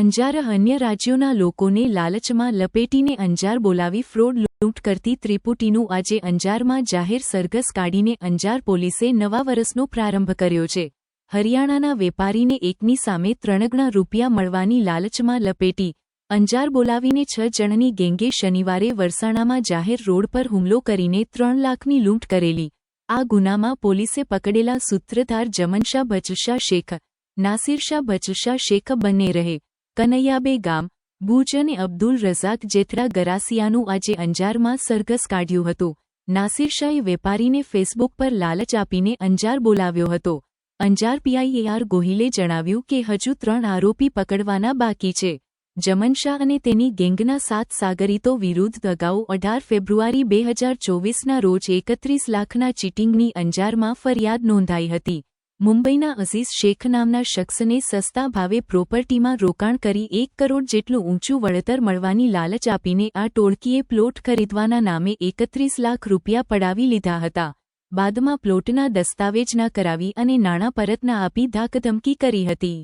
અંજાર અન્ય રાજ્યોના લોકોને લાલચમાં લપેટીને અંજાર બોલાવી ફ્રોડ લૂંટ કરતી ત્રિપુટીનું આજે અંજારમાં જાહેર સરઘસ કાઢીને અંજાર પોલીસે નવા વરસનો પ્રારંભ કર્યો છે. હરિયાણાના વેપારીને એકની સામે ત્રણગણા રૂપિયા મળવાની લાલચમાં લપેટી, અંજાર બોલાવીને છ જણની ગેંગે શનિવારે વરસાણામાં જાહેર રોડ પર હુમલો કરીને ત્રણ લાખની લૂંટ કરેલી. આ ગુનામાં પોલીસે પકડેલા સૂત્રધાર જમનશાહ બચશા શેખ, નાસિરશાહ બચશા શેખ બંને રહે. કનૈયાબે ગામ ભુજ અને અબ્દુલ રઝાક જેથરા ગરાસિયાનું આજે અંજારમાં સરઘસ કાઢ્યું હતું. નાસિરશાહે વેપારીને ફેસબુક પર લાલચ આપીને અંજાર બોલાવ્યો હતો. અંજાર પીઆઈએઆર ગોહિલે જણાવ્યું કે હજુ ત્રણ આરોપી પકડવાના બાકી છે. જમનશાહ અને તેની ગેંગના સાત સાગરીતો વિરુદ્ધ અગાઉ અઢાર ફેબ્રુઆરી બે હજાર ચોવીસના રોજ એકત્રીસ લાખના ચીટિંગની અંજારમાં ફરિયાદ નોંધાઈ હતી. મુંબઈના અઝીઝ શેખ નામના શખ્સને સસ્તા ભાવે પ્રોપર્ટીમાં રોકાણ કરી એક કરોડ જેટલું ઊંચું વળતર મળવાની લાલચ આપીને આ ટોળકીએ પ્લોટ ખરીદવાના નામે એકત્રીસ લાખ રૂપિયા પડાવી લીધા હતા. બાદમાં પ્લોટના દસ્તાવેજ ના કરાવી અને નાણાં પરત ના આપી ધાકધમકી કરી હતી.